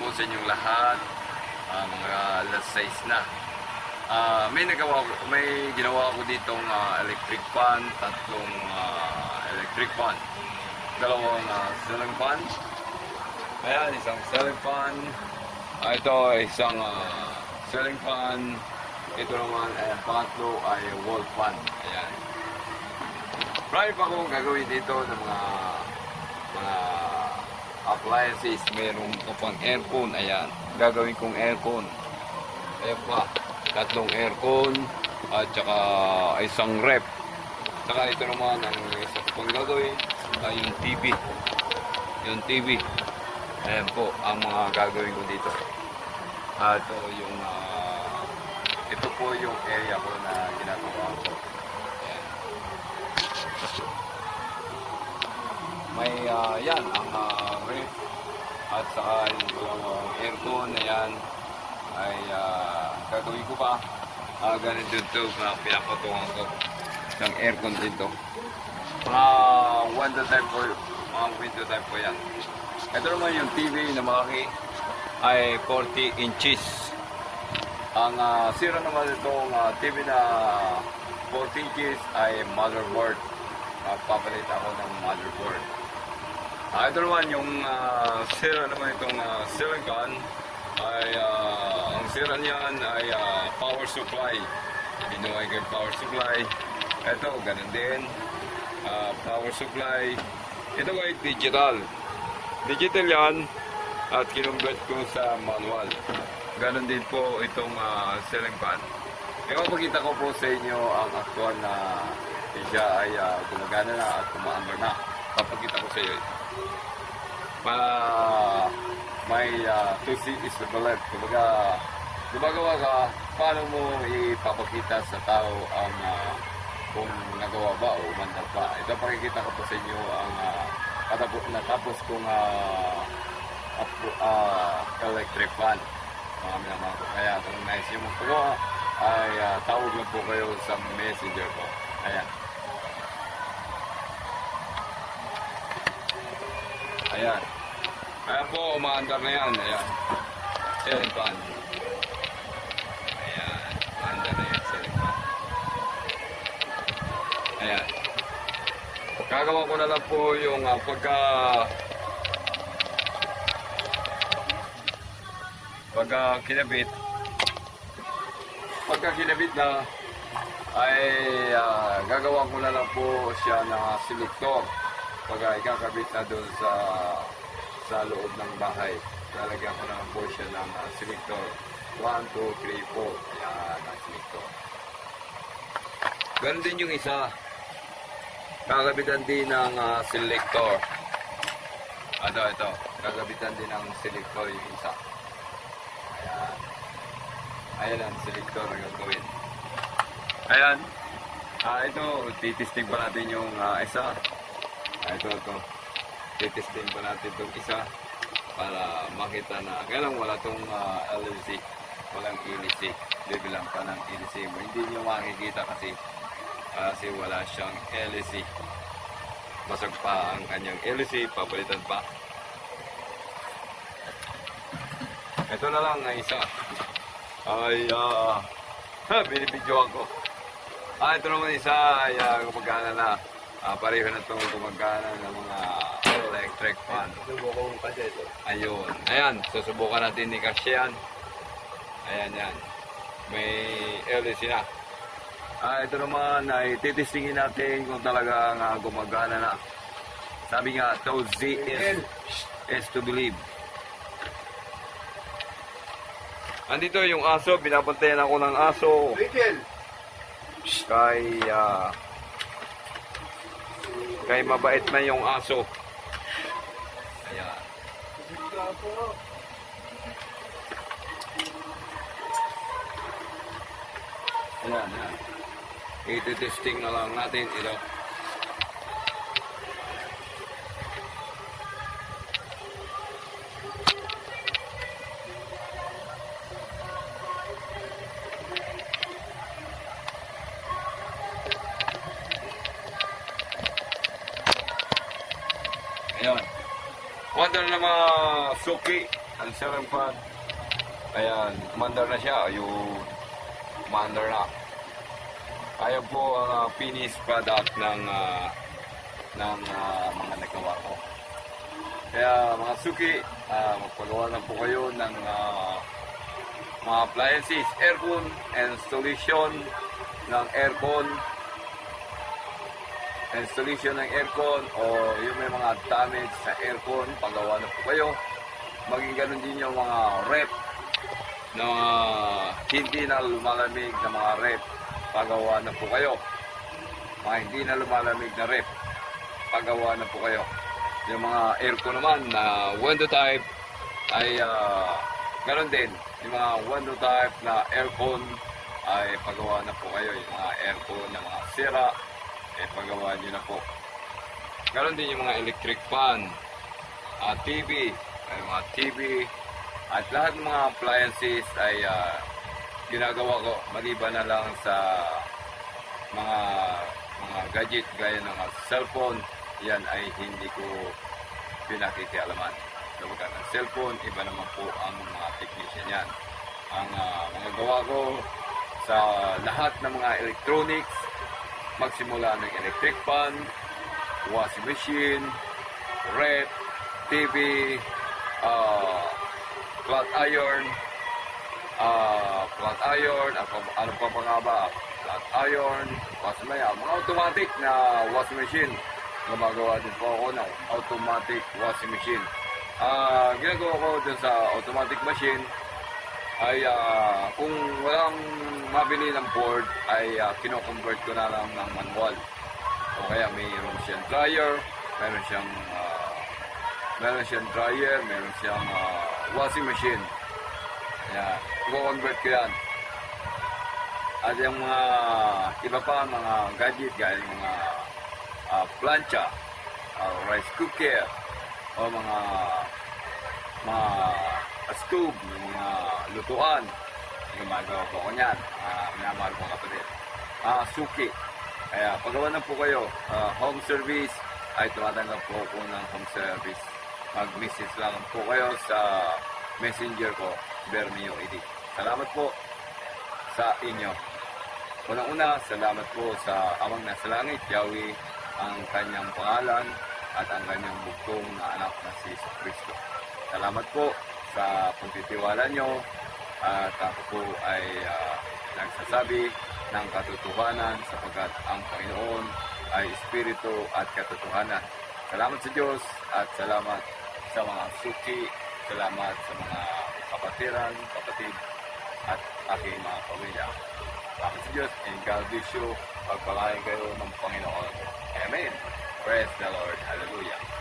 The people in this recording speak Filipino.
po sa inyong lahat. Ah, mga alas 6 na. Ah, may nagawa ko, may ginawa ko ditong ah, electric fan, tatlong ah, electric fan. Dalawang ah, ceiling fan. Ayan, isang ceiling fan. Ah, ito isang ah, ceiling fan. Ito naman, ayan, pangatlo ay wall fan. Ayan. Marami pa akong gagawin dito ng mga mga appliances. Meron ko pang aircon. Ayan. Gagawin kong aircon. Ayan pa. Tatlong aircon. At saka isang rep. Saka ito naman ang isa ko pang gagawin. Ay yung TV. Yung TV. Ayan po ang mga gagawin ko dito. At ito yung ah, ito po yung area ko na ginagawa ko. Ayan. May ah, yan ang uh, ref at saka yung dalawang aircon na ay ah, gagawin ko pa. Uh, ganito ito na pinapatungan ko ng aircon dito. Mga window type po, mga window type po yan. Ito naman yung TV na malaki ay 40 inches. Ang ah, sira naman itong ah, TV na 40 inches ay motherboard. Magpapalit ako ng motherboard. Ah, ito yung ah, sira naman itong uh, silicon ay ah, ang sira niyan ay ah, power supply. Binuhay ko power supply. Ito, ganun din. Ah, power supply. Ito ay digital. Digital yan at kinumbert ko sa manual. Ganon din po itong uh, ceiling fan. Ipapakita ko po sa inyo ang aktual na siya ay ah, gumagana na at kumaandar na. Papakita ko sa iyo. Para may uh, two seat is to the left. Kumbaga, gumagawa ka, paano mo ipapakita sa tao ang ah, kung nagawa ba o umandar pa. Ito pakikita ko po sa inyo ang uh, katapos, natapos kong uh, up- ah, electric fan. Mga minamahal ko. Kaya kung nais nyo magpagawa, ay ah, tawag lang po kayo sa messenger ko. Ayan. Ayan. Ayan po, umaandar na yan. Ayan. Ceiling fan. Ayan. Umaandar na yan, ceiling fan. Ayan. Gagawa ko na lang po yung ah, pagka pagka kinabit pagka kinabit na ay ah, gagawa ko na lang po siya ng selector pagka ikakabit na doon sa sa loob ng bahay lalagyan ko na lang po siya ng ah, selector 1, 2, 3, 4 yan ang selector ganun din yung isa kakabitan din ng ah, selector ito ito kakabitan din ng selector yung isa Ayan. Ayan ang selector na gagawin. Ayan. Ah, ito, titisting pa natin yung ah, isa. Ah, ito, ito. Titisting pa natin itong isa para makita na. Kaya wala itong ah, LLC. Walang LLC. Bibilang pa ng LLC mo. Hindi nyo makikita kasi kasi wala siyang LLC. Basag pa ang kanyang LLC. Papalitan pa. Ito na lang ang isa. Ay, ah, ha, binibidyoan ko. Ah, ito naman isa ay ah, gumagana na. Ah, pareho na itong gumagana ng mga electric fan. Subukan pa dito. Ayun. Ayan, susubukan natin ni Kasyan. Ayan, yan. May LEC na. Ah, ito naman ay titistingin natin kung talaga nga gumagana na. Sabi nga, to Z is, is to believe. Andito yung aso, binabantayan ako ng aso. Kay, ah, kay mabait na yung aso. Ayan. Ayan, ayan. Iti-testing na lang natin ito. Wonder ng mga suki, ang fan. Ayan, mandar na siya. Ayun, mandar na. Ayan po ang ah, finished product ng ah, ng ah, mga nagawa ko. Kaya mga suki, uh, magpagawa na po kayo ng ah, mga appliances, aircon, installation ng aircon, installation ng aircon o yung may mga damage sa aircon, pagawa na po kayo. Maging ganun din yung mga rep na hindi na lumalamig na mga rep, pagawa na po kayo. Mga hindi na lumalamig na rep, pagawa na po kayo. Yung mga aircon naman na window type ay ah, ganun din. Yung mga window type na aircon ay pagawa na po kayo. Yung mga aircon na mga sira ay pagawa nyo na po. Ganon din yung mga electric fan, ah, TV, ay mga TV, at lahat ng mga appliances ay ah, ginagawa ko maliban na lang sa mga mga gadget gaya ng mga cellphone, yan ay hindi ko pinakikialaman. Kapag ng cellphone, iba naman po ang mga technician yan. Ang ah, mga gawa ko sa lahat ng mga electronics, magsimula ng electric fan, washing machine, rep, TV, uh, flat iron, uh, flat iron, ano, ano pa pa nga ba? Flat iron, washing machine, mga automatic na washing machine. Gumagawa din po ako ng automatic washing machine. Ah, ginagawa ko dun sa automatic machine ay ah, kung walang mabili ng board ay uh, kino-convert ko na lang ng manual. O kaya mayroon siyang dryer, meron siyang ah, meron siyang dryer, meron siyang ah, washing machine. Kaya i-convert ko yan. At yung mga iba pa mga gadget gaya yung mga ah, plancha, ah, rice cooker, o mga mga stove, yung mga lutuan. Gumagawa po ako niyan. Uh, minamahal ko kapatid. Ah, suki. Kaya pagawa na po kayo. Ah, home service ay tumatanggap po ako ng home service. Mag-message lang po kayo sa messenger ko, Bermio Edit. Salamat po sa inyo. Unang-una, salamat po sa Amang Nasa Langit, Yahweh, ang kanyang pangalan at ang kanyang bugtong na anak na si Cristo. Salamat po sa pagtitiwala nyo at ako po ay ah, nagsasabi ng katotohanan sapagkat ang Panginoon ay Espiritu at katotohanan. Salamat sa Diyos at salamat sa mga suki, salamat sa mga kapatiran, kapatid at aking mga pamilya. Salamat sa Diyos and God bless you. Pagpalain kayo ng Panginoon. Amen. Praise the Lord. Hallelujah.